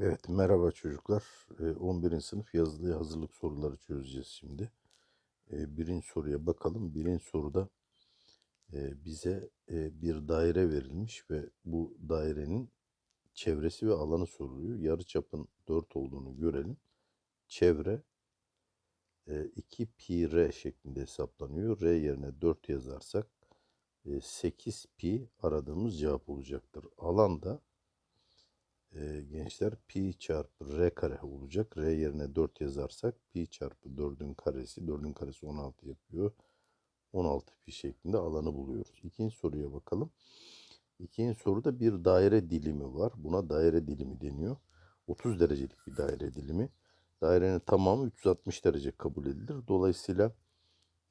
Evet, merhaba çocuklar. Ee, 11. sınıf yazılı hazırlık soruları çözeceğiz şimdi. Ee, Birinci soruya bakalım. Birinci soruda e, bize e, bir daire verilmiş ve bu dairenin çevresi ve alanı soruluyor. Yarıçapın 4 olduğunu görelim. Çevre e, 2 pi r şeklinde hesaplanıyor. R yerine 4 yazarsak e, 8 pi aradığımız cevap olacaktır. Alan da e, gençler pi çarpı r kare olacak. R yerine 4 yazarsak pi çarpı 4'ün karesi. 4'ün karesi 16 yapıyor. 16 pi şeklinde alanı buluyoruz. İkinci soruya bakalım. İkinci soruda bir daire dilimi var. Buna daire dilimi deniyor. 30 derecelik bir daire dilimi. Dairenin tamamı 360 derece kabul edilir. Dolayısıyla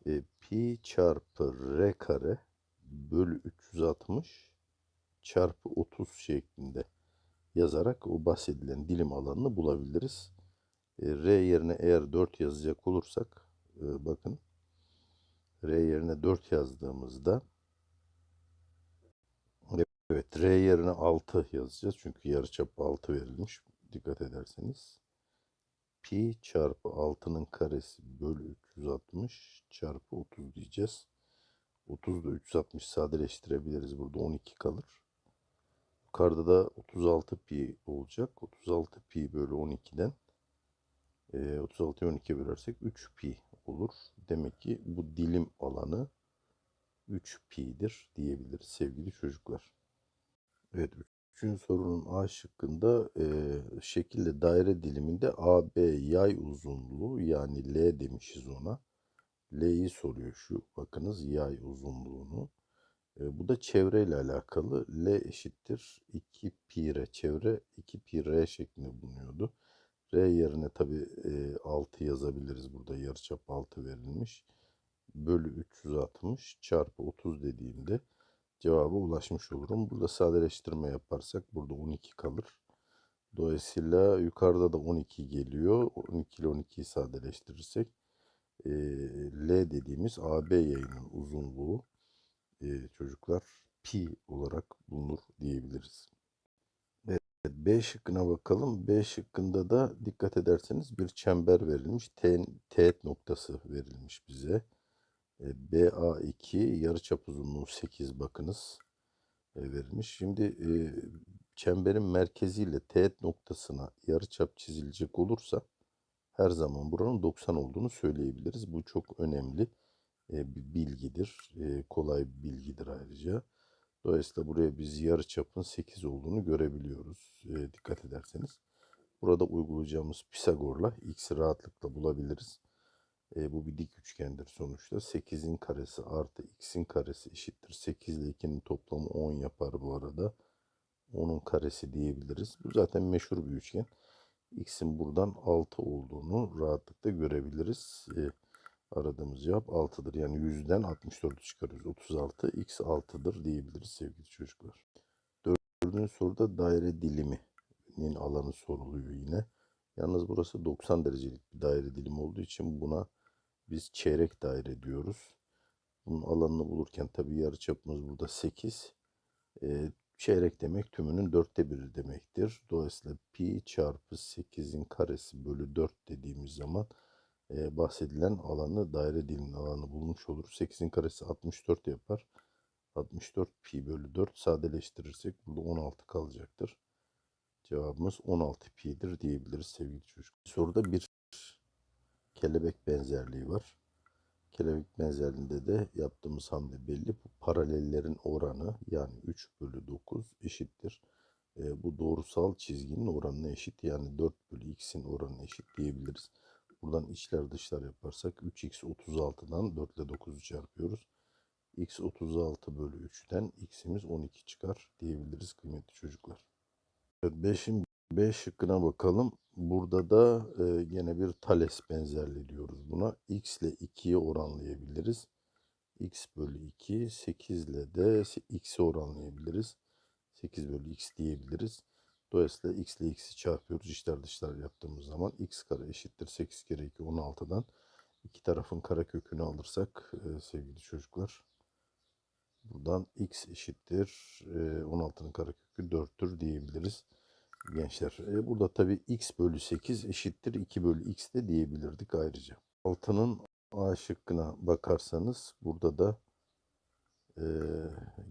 e, pi çarpı r kare bölü 360 çarpı 30 şeklinde yazarak o bahsedilen dilim alanını bulabiliriz. E, R yerine eğer 4 yazacak olursak e, bakın R yerine 4 yazdığımızda evet R yerine 6 yazacağız. Çünkü yarıçap 6 verilmiş. Dikkat ederseniz. Pi çarpı 6'nın karesi bölü 360 çarpı 30 diyeceğiz. 30 da 360 sadeleştirebiliriz. Burada 12 kalır. Yukarıda da 36 pi olacak. 36 pi bölü 12'den e, 36'yı 12'ye bölersek 3 pi olur. Demek ki bu dilim alanı 3 pi'dir diyebiliriz sevgili çocuklar. Evet üçüncü sorunun A şıkkında e, şekilde daire diliminde AB yay uzunluğu yani L demişiz ona. L'yi soruyor şu bakınız yay uzunluğunu. Bu da çevreyle alakalı. L eşittir 2 pi r. Çevre 2 pi r şeklinde bulunuyordu. R yerine tabi e, 6 yazabiliriz. Burada yarıçap 6 verilmiş. Bölü 360 çarpı 30 dediğimde cevaba ulaşmış olurum. Burada sadeleştirme yaparsak burada 12 kalır. Dolayısıyla yukarıda da 12 geliyor. 12 ile 12'yi sadeleştirirsek L dediğimiz AB yayının uzunluğu e, çocuklar pi olarak bulunur diyebiliriz. Evet, B şıkkına bakalım. B şıkkında da dikkat ederseniz bir çember verilmiş. T, teğet noktası verilmiş bize. E, BA2 yarıçap uzunluğu 8 bakınız e, verilmiş. Şimdi e, çemberin merkeziyle teğet noktasına yarıçap çizilecek olursa her zaman buranın 90 olduğunu söyleyebiliriz. Bu çok önemli bir bilgidir. Kolay bir bilgidir ayrıca. Dolayısıyla buraya biz yarıçapın 8 olduğunu görebiliyoruz. Dikkat ederseniz. Burada uygulayacağımız Pisagor'la x'i rahatlıkla bulabiliriz. E, bu bir dik üçgendir sonuçta. 8'in karesi artı x'in karesi eşittir. 8 ile 2'nin toplamı 10 yapar bu arada. 10'un karesi diyebiliriz. Bu zaten meşhur bir üçgen. x'in buradan 6 olduğunu rahatlıkla görebiliriz. E, aradığımız cevap 6'dır. Yani 100'den 64'ü çıkarıyoruz. 36 x 6'dır diyebiliriz sevgili çocuklar. Dördüncü soruda daire diliminin alanı soruluyor yine. Yalnız burası 90 derecelik bir daire dilimi olduğu için buna biz çeyrek daire diyoruz. Bunun alanını bulurken tabi yarıçapımız burada 8. E, çeyrek demek tümünün dörtte biri demektir. Dolayısıyla pi çarpı 8'in karesi bölü 4 dediğimiz zaman e, bahsedilen alanı daire dilinin alanı bulmuş oluruz. 8'in karesi 64 yapar. 64 pi bölü 4 sadeleştirirsek burada 16 kalacaktır. Cevabımız 16 pi'dir diyebiliriz sevgili çocuk. Soruda bir kelebek benzerliği var. Kelebek benzerliğinde de yaptığımız hamle belli. Bu paralellerin oranı yani 3 bölü 9 eşittir. E, bu doğrusal çizginin oranına eşit. Yani 4 bölü x'in oranına eşit diyebiliriz. Buradan içler dışlar yaparsak 3x 36'dan 4 ile 9'u çarpıyoruz. x 36 bölü 3'ten x'imiz 12 çıkar diyebiliriz kıymetli çocuklar. Evet 5'in B şıkkına bakalım. Burada da e, yine bir Thales benzerliği diyoruz buna. x ile 2'yi oranlayabiliriz. x bölü 2 8 ile de x'i oranlayabiliriz. 8 bölü x diyebiliriz. Dolayısıyla x ile x'i çarpıyoruz. İçler dışlar yaptığımız zaman x kare eşittir 8 kere 2 16'dan. iki tarafın kare kökünü alırsak e, sevgili çocuklar. Buradan x eşittir e, 16'nın karekökü 4'tür diyebiliriz. gençler. E, burada tabii x bölü 8 eşittir 2 bölü x de diyebilirdik ayrıca. Altının A şıkkına bakarsanız burada da e,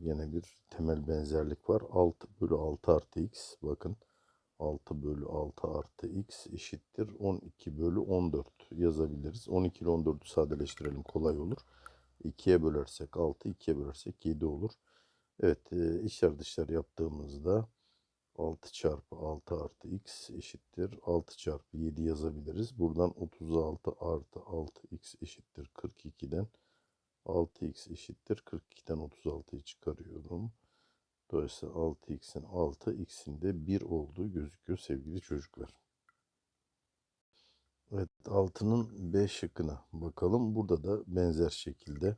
yine bir temel benzerlik var. 6 bölü 6 artı x bakın 6 bölü 6 artı x eşittir 12 bölü 14 yazabiliriz. 12 ile 14'ü sadeleştirelim kolay olur. 2'ye bölersek 6, 2'ye bölersek 7 olur. Evet e, içler dışlar yaptığımızda 6 çarpı 6 artı x eşittir 6 çarpı 7 yazabiliriz. Buradan 36 artı 6x eşittir 42'den 6x eşittir 42'den 36'yı çıkarıyorum. Dolayısıyla 6x'in 6, x'in de 1 olduğu gözüküyor sevgili çocuklar. Evet 6'nın B şıkkına bakalım. Burada da benzer şekilde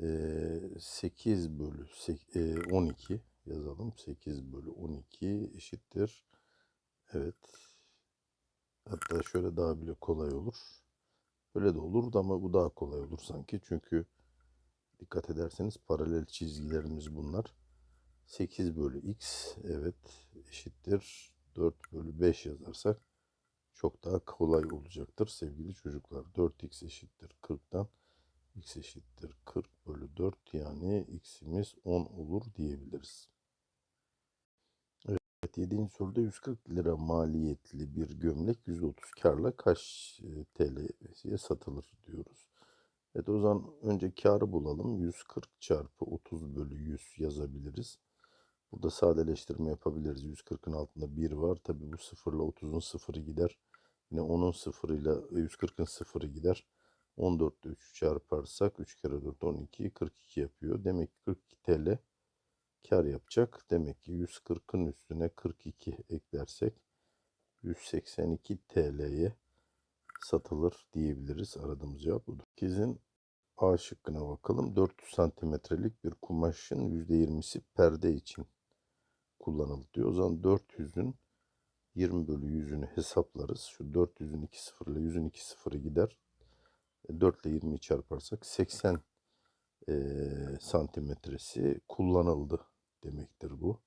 e, 8 bölü sek- e, 12 yazalım. 8 bölü 12 eşittir. Evet. Hatta şöyle daha bile kolay olur. Böyle de olurdu ama bu daha kolay olur sanki. Çünkü dikkat ederseniz paralel çizgilerimiz bunlar. 8 bölü x evet eşittir 4 bölü 5 yazarsak çok daha kolay olacaktır sevgili çocuklar. 4x eşittir 40'tan x eşittir 40 bölü 4 yani x'imiz 10 olur diyebiliriz. Evet 7. soruda 140 lira maliyetli bir gömlek %30 karla kaç e, TL'ye satılır diyoruz. Evet o zaman önce karı bulalım. 140 çarpı 30 bölü 100 yazabiliriz. Burada sadeleştirme yapabiliriz. 140'ın altında 1 var. Tabi bu sıfırla 30'un sıfırı gider. Yine 10'un sıfırıyla 140'ın sıfırı gider. 14 ile 3 çarparsak 3 kere 4 12 42 yapıyor. Demek ki 42 TL kar yapacak. Demek ki 140'ın üstüne 42 eklersek 182 TL'ye satılır diyebiliriz. Aradığımız cevap budur. 8'in A şıkkına bakalım. 400 santimetrelik bir kumaşın %20'si perde için kullanıldı diyor. O zaman 400'ün 20 bölü 100'ünü hesaplarız. Şu 400'ün 2 sıfır ile 100'ün 2 sıfırı gider. 4 ile 20'yi çarparsak 80 e, santimetresi kullanıldı demektir bu.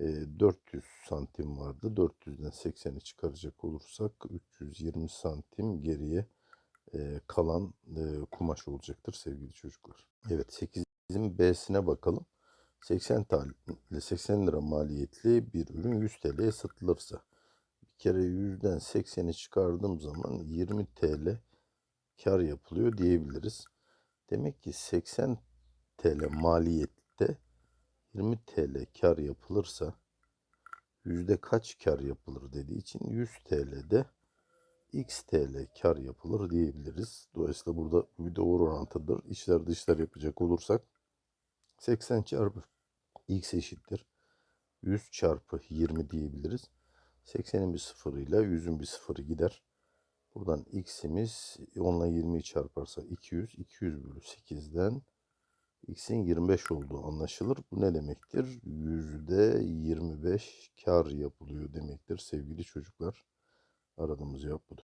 E, 400 santim vardı. 400'den 80'i çıkaracak olursak 320 santim geriye kalan kumaş olacaktır sevgili çocuklar. Evet 8'in B'sine bakalım. 80 tane 80 lira maliyetli bir ürün 100 TL'ye satılırsa bir kere 100'den 80'i çıkardığım zaman 20 TL kar yapılıyor diyebiliriz. Demek ki 80 TL maliyette 20 TL kar yapılırsa yüzde kaç kar yapılır dediği için 100 TL'de x TL kar yapılır diyebiliriz. Dolayısıyla burada bir doğru orantıdır. İçler dışlar yapacak olursak 80 çarpı x eşittir. 100 çarpı 20 diyebiliriz. 80'in bir sıfırıyla 100'ün bir sıfırı gider. Buradan x'imiz 10 ile 20'yi çarparsa 200. 200 bölü 8'den x'in 25 olduğu anlaşılır. Bu ne demektir? %25 kar yapılıyor demektir sevgili çocuklar. Aradığımız cevap budur.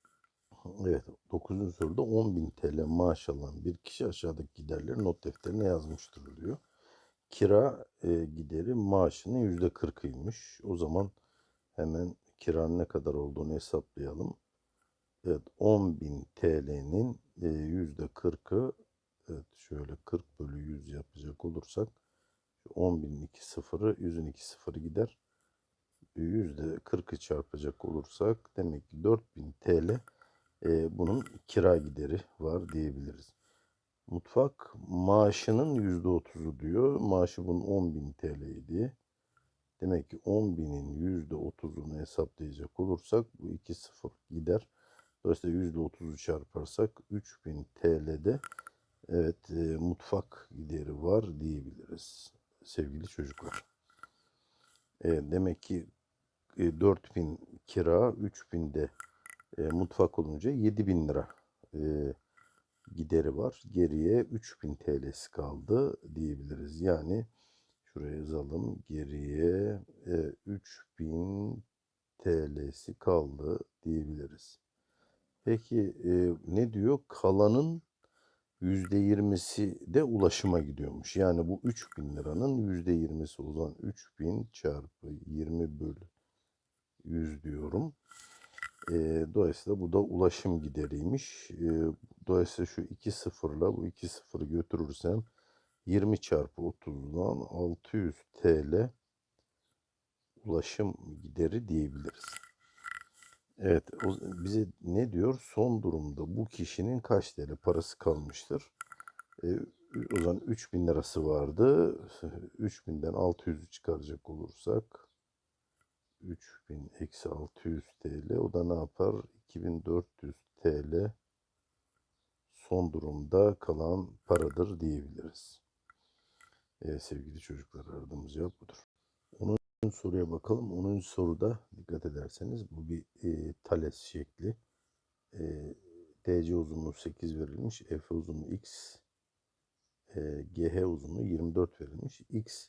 Evet 9. soruda 10.000 TL maaş alan bir kişi aşağıdaki giderleri not defterine yazmıştır diyor. Kira e, gideri maaşının yüzde kırkıymış. O zaman hemen kiranın ne kadar olduğunu hesaplayalım. Evet 10.000 TL'nin e, yüzde kırkı evet şöyle 40 bölü 100 yapacak olursak 10.000'in 2 sıfırı 100'ün 2 sıfırı gider. Yüzde 40'ı çarpacak olursak demek ki 4000 TL e, bunun kira gideri var diyebiliriz. Mutfak maaşının yüzde otuzu diyor. Maaşı bunun 10.000 TL'ydi. Demek ki 10.000'in yüzde otuzunu hesaplayacak olursak bu 2 sıfır gider. Dolayısıyla yüzde otuzu çarparsak 3000 TL'de evet e, mutfak gideri var diyebiliriz sevgili çocuklar. E, demek ki e, 4000 kira 3000 de e, mutfak olunca 7000 lira e, gideri var. Geriye 3000 TL'si kaldı diyebiliriz. Yani şuraya yazalım. Geriye e, 3000 TL'si kaldı diyebiliriz. Peki e, ne diyor? Kalanın %20'si de ulaşıma gidiyormuş. Yani bu 3000 liranın %20'si o zaman 3000 çarpı 20 bölü 100 diyorum. E, dolayısıyla bu da ulaşım gideriymiş. E, dolayısıyla şu iki sıfırla bu iki sıfırı götürürsem 20 çarpı 30'dan 600 TL ulaşım gideri diyebiliriz. Evet, o, bize ne diyor? Son durumda bu kişinin kaç TL parası kalmıştır? E, o zaman 3000 lirası vardı. 3000'den 600'ü çıkaracak olursak 3000 eksi 600 TL o da ne yapar? 2400 TL son durumda kalan paradır diyebiliriz. Ee, sevgili çocuklar aradığımız cevap budur. 10. soruya bakalım. 10. soruda dikkat ederseniz bu bir e, Thales şekli. E, DC uzunluğu 8 verilmiş. F uzunluğu X. E, GH uzunluğu 24 verilmiş. X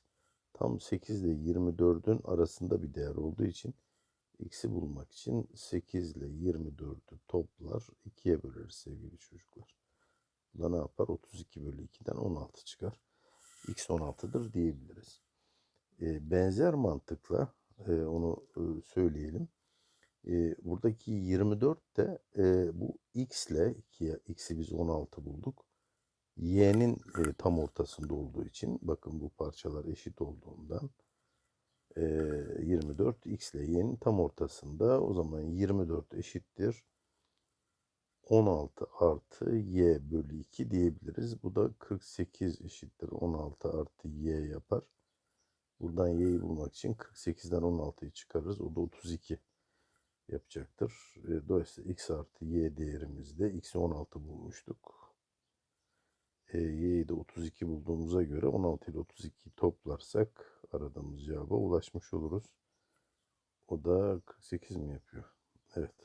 tam 8 ile 24'ün arasında bir değer olduğu için x'i bulmak için 8 ile 24'ü toplar 2'ye böleriz sevgili çocuklar. Bu da ne yapar? 32 bölü 2'den 16 çıkar. x 16'dır diyebiliriz. Benzer mantıkla onu söyleyelim. Buradaki 24 de bu x ile 2'ye x'i biz 16 bulduk y'nin tam ortasında olduğu için bakın bu parçalar eşit olduğundan e, 24 x ile y'nin tam ortasında o zaman 24 eşittir 16 artı y bölü 2 diyebiliriz. Bu da 48 eşittir 16 artı y yapar. Buradan y'yi bulmak için 48'den 16'yı çıkarırız. O da 32 yapacaktır. E, dolayısıyla x artı y değerimizde x'i 16 bulmuştuk e, y'yi de 32 bulduğumuza göre 16 ile 32 toplarsak aradığımız cevaba ulaşmış oluruz. O da 48 mi yapıyor? Evet.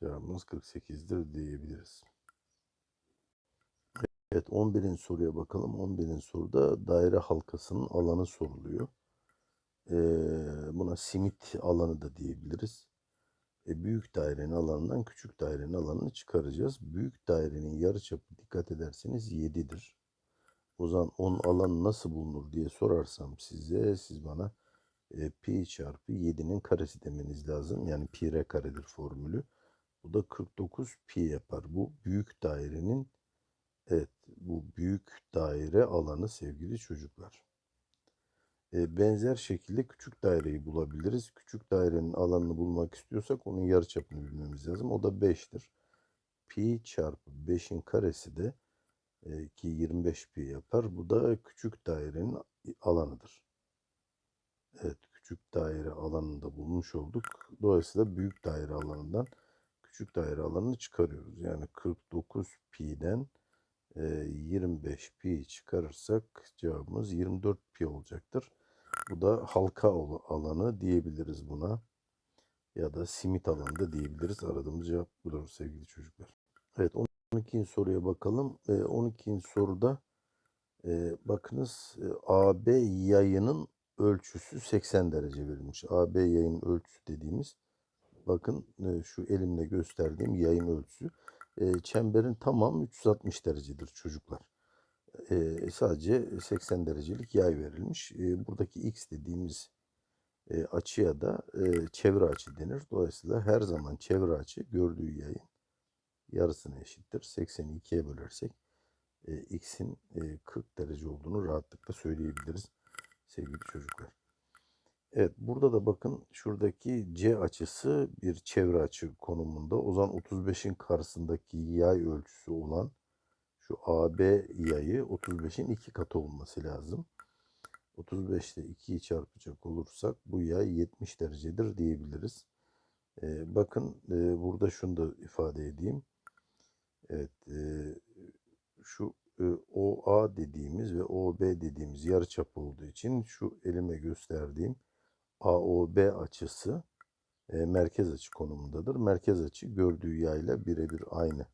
Cevabımız 48'dir diyebiliriz. Evet 11'in soruya bakalım. 11'in soruda daire halkasının alanı soruluyor. Ee, buna simit alanı da diyebiliriz. E, büyük dairenin alanından küçük dairenin alanını çıkaracağız. Büyük dairenin yarıçapı dikkat ederseniz 7'dir. O zaman onun alanı nasıl bulunur diye sorarsam size siz bana e, pi çarpı 7'nin karesi demeniz lazım. Yani pi r karedir formülü. Bu da 49 pi yapar. Bu büyük dairenin evet bu büyük daire alanı sevgili çocuklar. E, benzer şekilde küçük daireyi bulabiliriz. Küçük dairenin alanını bulmak istiyorsak onun yarıçapını bilmemiz lazım. O da 5'tir. Pi çarpı 5'in karesi de e, ki 25 pi yapar. Bu da küçük dairenin alanıdır. Evet küçük daire alanını da bulmuş olduk. Dolayısıyla büyük daire alanından küçük daire alanını çıkarıyoruz. Yani 49 pi'den 25 pi çıkarırsak cevabımız 24 pi olacaktır. Bu da halka alanı diyebiliriz buna. Ya da simit alanı da diyebiliriz. Aradığımız cevap budur sevgili çocuklar. Evet 12. soruya bakalım. 12. soruda bakınız AB yayının ölçüsü 80 derece verilmiş. AB yayın ölçüsü dediğimiz bakın şu elimle gösterdiğim yayın ölçüsü çemberin tamamı 360 derecedir çocuklar. E, sadece 80 derecelik yay verilmiş. E, buradaki x dediğimiz e, açıya da e, çevre açı denir. Dolayısıyla her zaman çevre açı gördüğü yayın yarısına eşittir. 80'i 2'ye bölersek e, x'in e, 40 derece olduğunu rahatlıkla söyleyebiliriz sevgili çocuklar. Evet burada da bakın şuradaki C açısı bir çevre açı konumunda. O zaman 35'in karşısındaki yay ölçüsü olan şu AB yayı 35'in iki katı olması lazım. 35 ile 2'yi çarpacak olursak bu yay 70 derecedir diyebiliriz. Ee, bakın e, burada şunu da ifade edeyim. Evet e, şu e, OA dediğimiz ve OB dediğimiz yarıçap olduğu için şu elime gösterdiğim AOB açısı e, merkez açı konumundadır. Merkez açı gördüğü yayla birebir aynı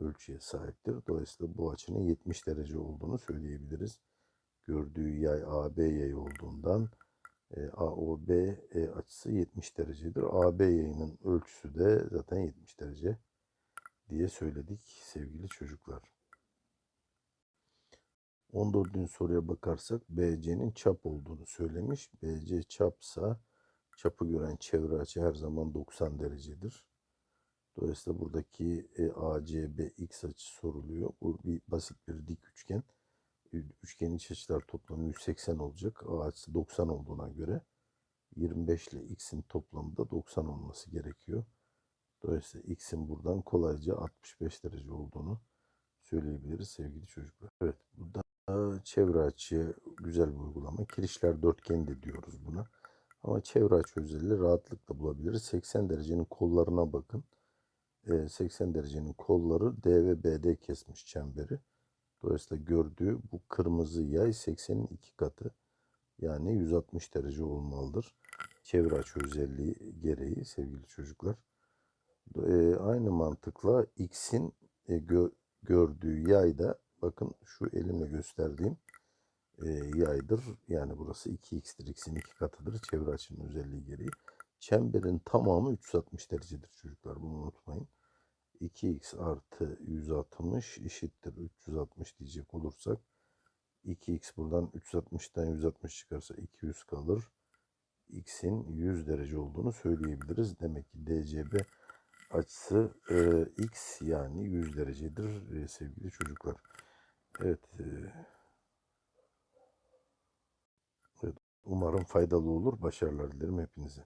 ölçüye sahiptir. Dolayısıyla bu açının 70 derece olduğunu söyleyebiliriz. Gördüğü yay AB yayı olduğundan e, AOB e, açısı 70 derecedir. AB yayının ölçüsü de zaten 70 derece diye söyledik sevgili çocuklar. 14. soruya bakarsak BC'nin çap olduğunu söylemiş. BC çapsa çapı gören çevre açı her zaman 90 derecedir. Dolayısıyla buradaki e, ACB x açı soruluyor. Bu bir basit bir dik üçgen. Üçgenin iç açılar toplamı 180 olacak. A açısı 90 olduğuna göre 25 ile x'in toplamı da 90 olması gerekiyor. Dolayısıyla x'in buradan kolayca 65 derece olduğunu söyleyebiliriz sevgili çocuklar. Evet burada çevre açı güzel bir uygulama. Kirişler dörtgeni de diyoruz buna. Ama çevre açı özelliği rahatlıkla bulabiliriz. 80 derecenin kollarına bakın. Ee, 80 derecenin kolları D ve BD kesmiş çemberi. Dolayısıyla gördüğü bu kırmızı yay 80'in iki katı. Yani 160 derece olmalıdır. Çevre açı özelliği gereği sevgili çocuklar. Ee, aynı mantıkla x'in e, gö gördüğü yay da bakın şu elimle gösterdiğim e, yaydır. Yani burası 2x'tir. x'in iki katıdır. Çevre açının özelliği gereği. Çemberin tamamı 360 derecedir çocuklar. Bunu unutmayın. 2x artı 160 eşittir 360 diyecek olursak 2x buradan 360'tan 160 çıkarsa 200 kalır. x'in 100 derece olduğunu söyleyebiliriz. Demek ki DCB açısı e, x yani 100 derecedir e, sevgili çocuklar. Evet, e, evet. Umarım faydalı olur. Başarılar dilerim hepinize.